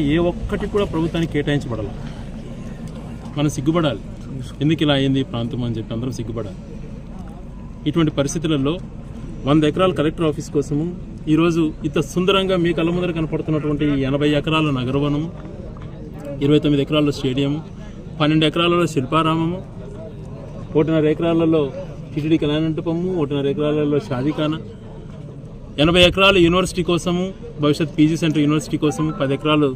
ఏ ఒక్కటి కూడా ప్రభుత్వానికి కేటాయించబడాలి. మనం సిగ్గుపడాలి. ఎందుకు ఇలా అయింది ఈ ప్రాంతం అని చెప్పి అందరం సిగ్గుపడాలి. ఇటువంటి పరిస్థితులలో వంద ఎకరాల కలెక్టర్ ఆఫీస్ కోసము ఈరోజు ఇంత సుందరంగా మీ కళ్ళ ముందర కనపడుతున్నటువంటి ఎనభై ఎకరాల నగరవనము ఇరవై తొమ్మిది ఎకరాల స్టేడియం పన్నెండు ఎకరాలలో శిల్పారామము ఒకటిన్నర ఎకరాలలో టిటిడి కళ్యాణంటపము ఒకటిన్నర ఎకరాలలో షాదీఖానా ఎనభై ఎకరాలు యూనివర్సిటీ కోసము భవిష్యత్ పీజీ సెంటర్ యూనివర్సిటీ కోసం పది ఎకరాలు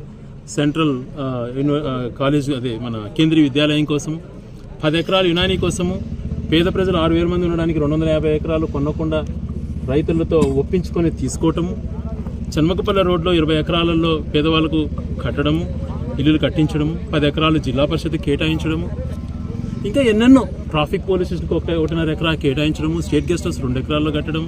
సెంట్రల్ కాలేజ్ అదే మన కేంద్రీయ విద్యాలయం కోసం పది ఎకరాలు యునానీ కోసము పేద ప్రజలు ఆరు వేల మంది ఉండడానికి రెండు వందల యాభై ఎకరాలు కొనకుండా రైతులతో ఒప్పించుకొని తీసుకోవటము చన్మకపల్లె రోడ్లో ఇరవై ఎకరాలలో పేదవాళ్ళకు కట్టడము ఇల్లులు కట్టించడము పది ఎకరాలు జిల్లా పరిషత్ కేటాయించడము ఇంకా ఎన్నెన్నో ట్రాఫిక్ పోలీస్ స్టేషన్కి ఒక ఒకటిన్నర ఎకరా కేటాయించడము స్టేట్ గెస్ట్ హౌస్ రెండు ఎకరాల్లో కట్టడం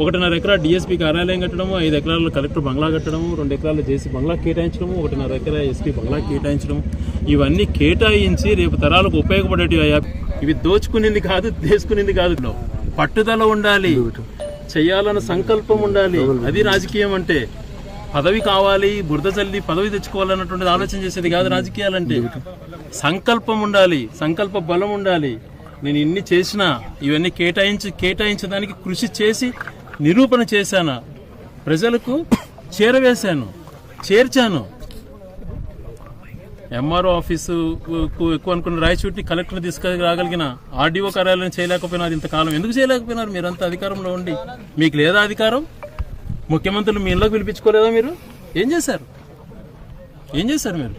ఒకటిన్నర ఎకరా డిఎస్పీ కార్యాలయం కట్టడము ఐదు ఎకరాల కలెక్టర్ బంగ్లా కట్టడము రెండు ఎకరాలు జేసీ బంగ్లా కేటాయించడము ఒకటిన్నర ఎకరా ఎస్పీ బంగ్లా కేటాయించడం ఇవన్నీ కేటాయించి రేపు తరాలకు ఉపయోగపడేటివి అయ్యా. ఇవి దోచుకునేది కాదు దేశకునింది కాదు. పట్టుదల ఉండాలి. చేయాలన్న సంకల్పం ఉండాలి. అది రాజకీయం అంటే. పదవి కావాలి బురద చల్లి పదవి తెచ్చుకోవాలన్నటువంటి ఆలోచన చేసేది కాదు రాజకీయాలంటే. సంకల్పం ఉండాలి సంకల్ప బలం ఉండాలి. నేను ఇన్ని చేసినా ఇవన్నీ కేటాయించి కేటాయించడానికి కృషి చేసి నిరూపణ చేశాను. ప్రజలకు చేరవేశాను. చేర్చాను. ఎంఆర్ఓ ఆఫీసుకు ఎక్కువ అనుకున్న రాయచూటిని కలెక్టర్ తీసుకురాగలిగిన ఆర్డీఓ కార్యాలయం చేయలేకపోయినారు ఇంతకాలం ఎందుకు చేయలేకపోయినారు? మీరంతా అధికారంలో ఉండి. మీకు లేదా అధికారం? ముఖ్యమంత్రులు మీ ఇంట్లోకి పిలిపించుకోలేదా మీరు? ఏం చేశారు? ఏం చేశారు మీరు?